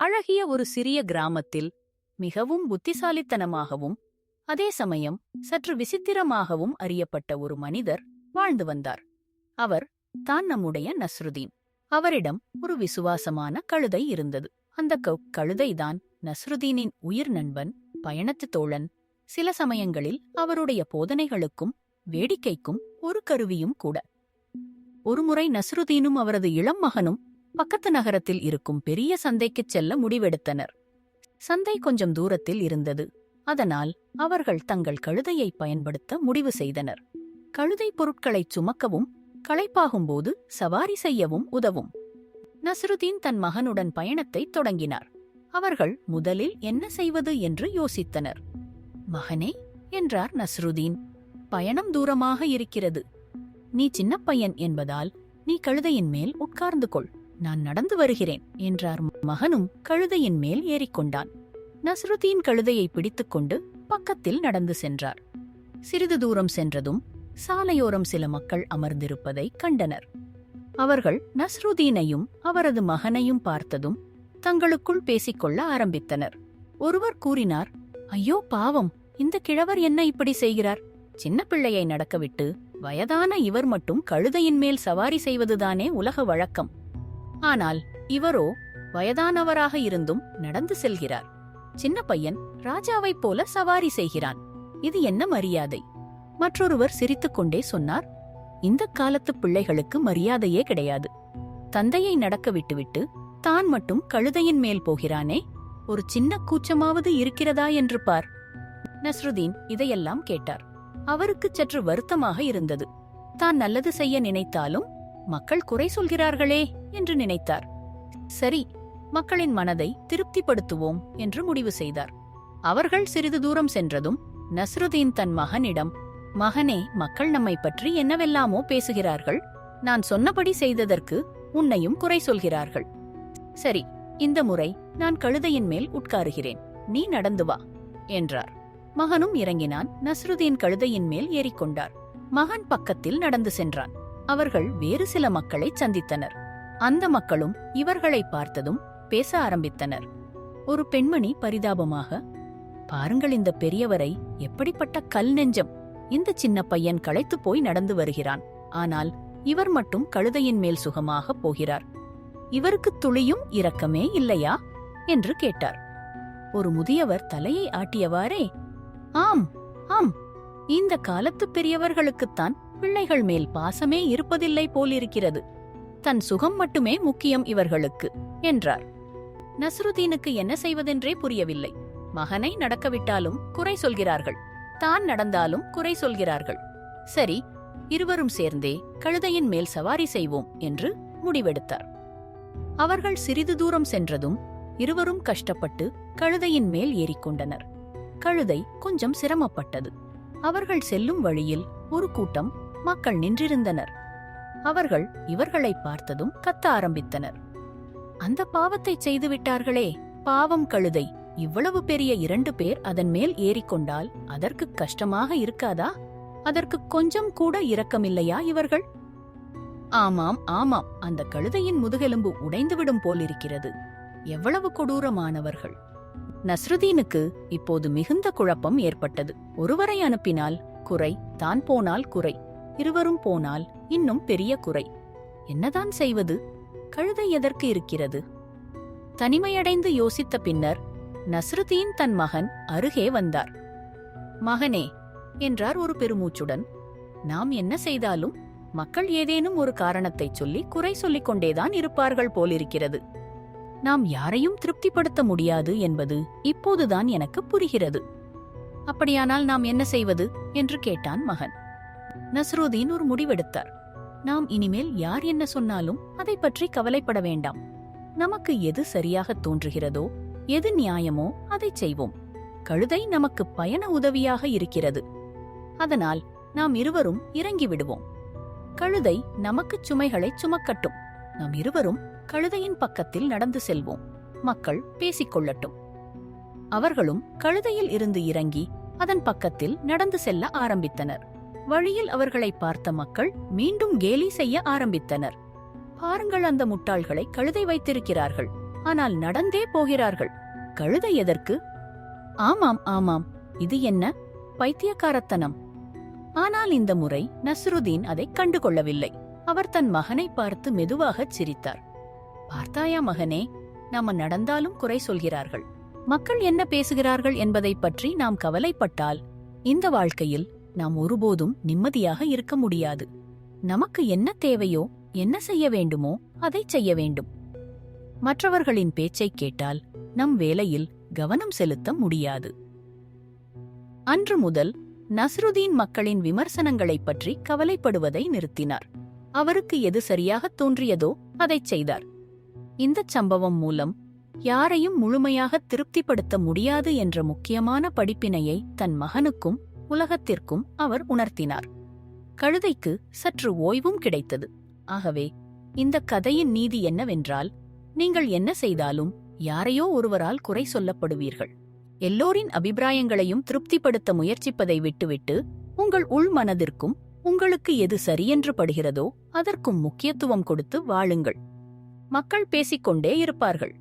அழகிய ஒரு சிறிய கிராமத்தில் மிகவும் புத்திசாலித்தனமாகவும் அதே சமயம் சற்று விசித்திரமாகவும் அறியப்பட்ட ஒரு மனிதர் வாழ்ந்து வந்தார். அவர் தான் நம்முடைய நஸ்ருதீன். அவரிடம் ஒரு விசுவாசமான கழுதை இருந்தது. அந்த கழுதைதான் நஸ்ருதீனின் உயிர் நண்பன் பயணத்து தோழன். சில சமயங்களில் அவருடைய போதனைகளுக்கும் வேடிக்கைக்கும் ஒரு கருவியும் கூட. ஒருமுறை நஸ்ருதீனும் அவரது இளம் மகனும் பக்கத்து நகரத்தில் இருக்கும் பெரிய சந்தைக்குச் செல்ல முடிவெடுத்தனர். சந்தை கொஞ்சம் தூரத்தில் இருந்தது. அதனால் அவர்கள் தங்கள் கழுதையை பயன்படுத்த முடிவு செய்தனர். கழுதை பொருட்களைச் சுமக்கவும் களைப்பாகும்போது சவாரி செய்யவும் உதவும். நஸ்ருதீன் தன் மகனுடன் பயணத்தை தொடங்கினார். அவர்கள் முதலில் என்ன செய்வது என்று யோசித்தனர். மகனே என்றார் நஸ்ருதீன் பயணம் தூரமாக இருக்கிறது. நீ சின்ன பையன் என்பதால் நீ கழுதையின் மேல் உட்கார்ந்து கொள். நான் நடந்து வருகிறேன் என்றார் மகனும் கழுதையின் மேல் ஏறிக்கொண்டான். நஸ்ருதீன் கழுதையை பிடித்துக்கொண்டு பக்கத்தில் நடந்து சென்றார். சிறிது தூரம் சென்றதும் சாலையோரம் சில மக்கள் அமர்ந்திருப்பதை கண்டனர். அவர்கள் நஸ்ருதீனையும் அவரது மகனையும் பார்த்ததும் தங்களுக்குள் பேசிக்கொள்ள ஆரம்பித்தனர். ஒருவர் கூறினார் ஐயோ பாவம்! இந்த கிழவர் என்ன இப்படி செய்கிறார்? சின்ன பிள்ளையை நடக்கவிட்டு வயதான இவர் மட்டும் கழுதையின் மேல் சவாரி செய்வதுதானே உலக வழக்கம். ஆனால் இவரோ வயதானவராக இருந்தும் நடந்து செல்கிறார். சின்ன பையன் ராஜாவைப் போல சவாரி செய்கிறான். இது என்ன மரியாதை? மற்றொருவர் சிரித்துக்கொண்டே சொன்னார் இந்த காலத்து பிள்ளைகளுக்கு மரியாதையே கிடையாது. தந்தையை நடக்க விட்டுவிட்டு தான் மட்டும் கழுதையின் மேல் போகிறானே ஒரு சின்ன கூச்சமாவது இருக்கிறதா என்று பார். நஸ்ருதீன் இதையெல்லாம் கேட்டார். அவருக்கு சற்று வருத்தமாக இருந்தது. தான் நல்லது செய்ய நினைத்தாலும் மக்கள் குறை சொல்கிறார்களே என்று நினைத்தார். சரி மக்களின் மனதை திருப்திப்படுத்துவோம் என்று முடிவு செய்தார். அவர்கள் சிறிது தூரம் சென்றதும் நஸ்ருதீன் தன் மகனிடம் மகனே மக்கள் நம்மை பற்றி என்னவெல்லாமோ பேசுகிறார்கள். நான் சொன்னபடி செய்ததற்கு உன்னையும் குறை சொல்கிறார்கள். சரி இந்த முறை நான் கழுதையின் மேல் உட்காருகிறேன். நீ நடந்து வா என்றார். மகனும் இறங்கினான். நஸ்ருதீன் கழுதையின் மேல் ஏறிக்கொண்டார். மகன் பக்கத்தில் நடந்து சென்றான். அவர்கள் வேறு சில மக்களை சந்தித்தனர். அந்த மக்களும் இவர்களை பார்த்ததும் பேச ஆரம்பித்தனர். ஒரு பெண்மணி பரிதாபமாக பாருங்கள் இந்த பெரியவரை எப்படிப்பட்ட கல் நெஞ்சம்! இந்த சின்ன பையன் களைத்துப் போய் நடந்து வருகிறான். ஆனால் இவர் மட்டும் கழுதையின் மேல் சுகமாக போகிறார். இவருக்கு துளியும் இரக்கமே இல்லையா? என்று கேட்டார். ஒரு முதியவர் தலையை ஆட்டியவாறே ஆம் ஆம் இந்த காலத்து பெரியவர்களுக்குத்தான் பிள்ளைகள் மேல் பாசமே இருப்பதில்லை போலிருக்கிறது. தன் சுகம் மட்டுமே முக்கியம் இவர்களுக்கு என்றார். நஸ்ருதீனுக்கு என்ன செய்வதென்றே புரியவில்லை. மகனை நடக்கவிட்டாலும் குறை சொல்கிறார்கள். தான் நடந்தாலும் குறை சொல்கிறார்கள். சரி இருவரும் சேர்ந்தே கழுதையின் மேல் சவாரி செய்வோம் என்று முடிவெடுத்தார். அவர்கள் சிறிது தூரம் சென்றதும் இருவரும் கஷ்டப்பட்டு கழுதையின் மேல் ஏறிக்கொண்டனர் கழுதை கொஞ்சம் சிரமப்பட்டது. அவர்கள் செல்லும் வழியில் ஒரு கூட்டம் மக்கள் நின்றிருந்தனர். அவர்கள் இவர்களை பார்த்ததும் கத்த ஆரம்பித்தனர். அந்த பாவத்தை செய்துவிட்டார்களே பாவம் கழுதை. இவ்வளவு பெரிய இரண்டு பேர் அதன் மேல் ஏறிக்கொண்டால் அதற்கு கஷ்டமாக இருக்காதா? அதற்கு கொஞ்சம் கூட இரக்கமில்லையா இவர்கள்? ஆமாம் ஆமாம். அந்த கழுதையின் முதுகெலும்பு உடைந்துவிடும் போலிருக்கிறது. எவ்வளவு கொடூரமானவர்கள். நஸ்ருதீனுக்கு இப்போது மிகுந்த குழப்பம் ஏற்பட்டது. ஒருவரை அனுப்பினால் குறை தான் போனால் குறை. இருவரும் போனால் இன்னும் பெரிய குறை. என்னதான் செய்வது? கழுதை எதற்கு இருக்கிறது? தனிமையடைந்து யோசித்த பின்னர் நஸ்ருதீன் தன் மகன் அருகே வந்தார். மகனே என்றார் ஒரு பெருமூச்சுடன் நாம் என்ன செய்தாலும் மக்கள் ஏதேனும் ஒரு காரணத்தைச் சொல்லி குறை சொல்லிக் கொண்டேதான் இருப்பார்கள் போலிருக்கிறது. நாம் யாரையும் திருப்திப்படுத்த முடியாது என்பது இப்போதுதான் எனக்கு புரிகிறது. அப்படியானால் நாம் என்ன செய்வது? என்று கேட்டான் மகன். நஸ்ருதீன் ஒரு முடிவெடுத்தார். நாம் இனிமேல் யார் என்ன சொன்னாலும் அதை பற்றி கவலைப்பட வேண்டாம். நமக்கு எது சரியாக தோன்றுகிறதோ எது நியாயமோ அதைச் செய்வோம். கழுதை நமக்கு பயண உதவியாக இருக்கிறது. அதனால் நாம் இருவரும் இறங்கி விடுவோம். கழுதை நமக்குச் சுமைகளைச் சுமக்கட்டும். நாம் இருவரும் கழுதையின் பக்கத்தில் நடந்து செல்வோம். மக்கள் பேசிக்கொள்ளட்டும் அவர்களும் கழுதையில் இருந்து இறங்கி அதன் பக்கத்தில் நடந்து செல்ல ஆரம்பித்தனர். வழியில் அவர்களை பார்த்த மக்கள் மீண்டும் கேலி செய்ய ஆரம்பித்தனர். பாருங்கள் அந்த முட்டாள்களை கழுதை வைத்திருக்கிறார்கள். ஆனால் நடந்தே போகிறார்கள். கழுதை எதற்கு? ஆமாம் ஆமாம். இது என்ன? பைத்தியக்காரத்தனம். ஆனால் இந்த முறை நஸ்ருதீன் அதை கண்டுகொள்ளவில்லை. அவர் தன் மகனை பார்த்து மெதுவாகச் சிரித்தார். பார்த்தாயா மகனே நாம நடந்தாலும் குறை சொல்கிறார்கள். மக்கள் என்ன பேசுகிறார்கள் என்பதைப் பற்றி நாம் கவலைப்பட்டால் இந்த வாழ்க்கையில் நாம் ஒருபோதும் நிம்மதியாக இருக்க முடியாது. நமக்கு என்ன தேவையோ என்ன செய்ய வேண்டுமோ அதைச் செய்ய வேண்டும். மற்றவர்களின் பேச்சைக் கேட்டால் நம் வேலையில் கவனம் செலுத்த முடியாது. அன்று முதல் நஸ்ருதீன் மக்களின் விமர்சனங்களைப் பற்றி கவலைப்படுவதை நிறுத்தினார். அவருக்கு எது சரியாகத் தோன்றியதோ அதைச் செய்தார். இந்தச் சம்பவம் மூலம் யாரையும் முழுமையாக திருப்திப்படுத்த முடியாது என்ற முக்கியமான படிப்பினையை தன் மகனுக்கும் உலகத்திற்கும் அவர் உணர்த்தினார். கழுதைக்கு சற்று ஓய்வும் கிடைத்தது. ஆகவே இந்த கதையின் நீதி என்னவென்றால் நீங்கள் என்ன செய்தாலும் யாரையோ ஒருவரால் குறை சொல்லப்படுவீர்கள். எல்லோரின் அபிப்பிராயங்களையும் திருப்திப்படுத்த முயற்சிப்பதை விட்டுவிட்டு உங்கள் உள் மனதிற்கும் உங்களுக்கு எது சரியென்று படுகிறதோ அதற்கும் முக்கியத்துவம் கொடுத்து வாழுங்கள். மக்கள் பேசிக்கொண்டே இருப்பார்கள்.